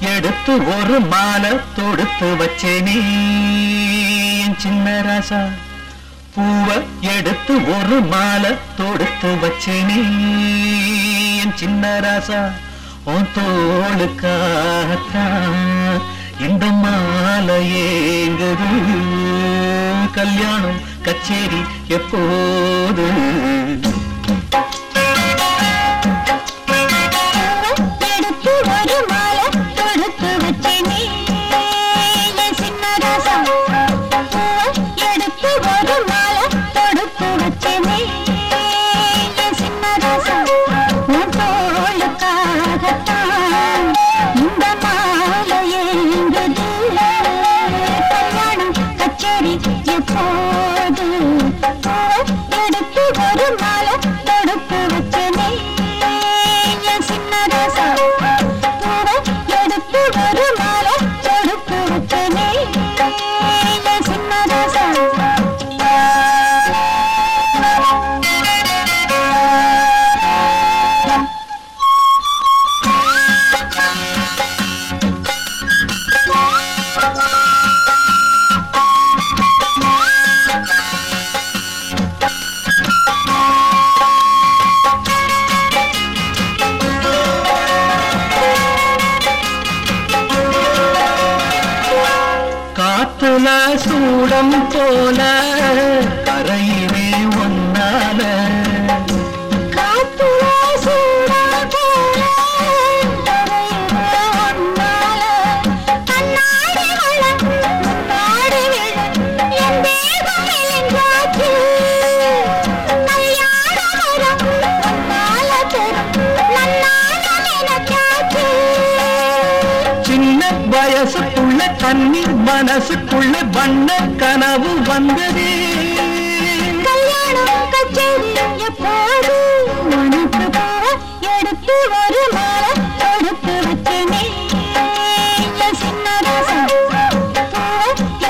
எடுத்து ஒரு மாலை தொடுத்து வச்சேனே. சின்ன ராசா பூவை எடுத்து ஒரு மாலை தொடுத்து வச்சேனே. என் சின்ன ராசா உன் தோளுக்காகத்தான் இந்த மாலை ஏங்குது. கல்யாணம் கச்சேரி எப்போது? காத்துல சூடம் போல தரையில் பண்ணி மனசுக்குள்ள வண்ண கனவு வந்ததே. கல்யாணம் கச்சேரி எப்போது? உனக்கு போற எடுத்து ஒரு மாலை கொடுத்து வச்சனே. என் சின்ன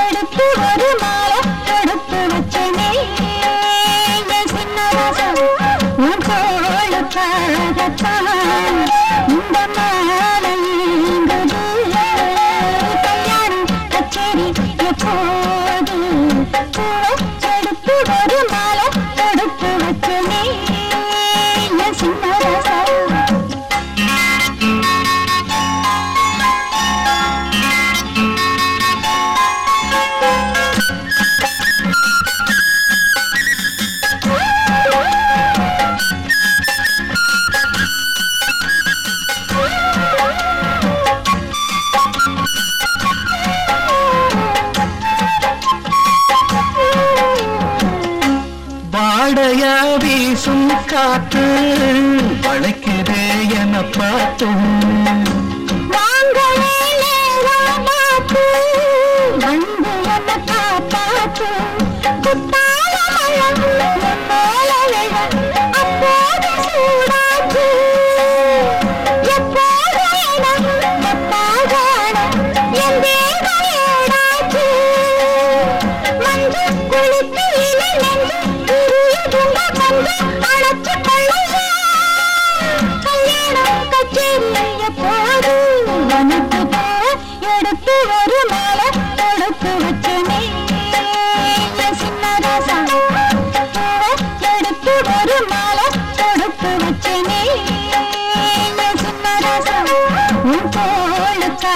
எடுத்து ஒரு மாலை கொடுத்து வச்சனே. என் சின்ன ராசா உன் தோளுக்காகத்தான் வாடையா வீசும் காத்து வளைக்குதே என பார்த்தும். வாங்களே கச்சேரி எப்போது உனக்கு போ எடுத்து ஒரு மாலை தொடுத்து வச்சனே என் சின்ன ராசா பூவை எடுத்து ஒரு மாலை தொடுத்து வச்சனே என் சின்ன ராசா உன் தோளுக்காகத்தான்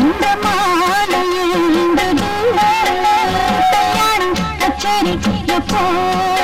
இந்த மாலை எழுந்தது கல்யாணம் கச்சேரி எப்போது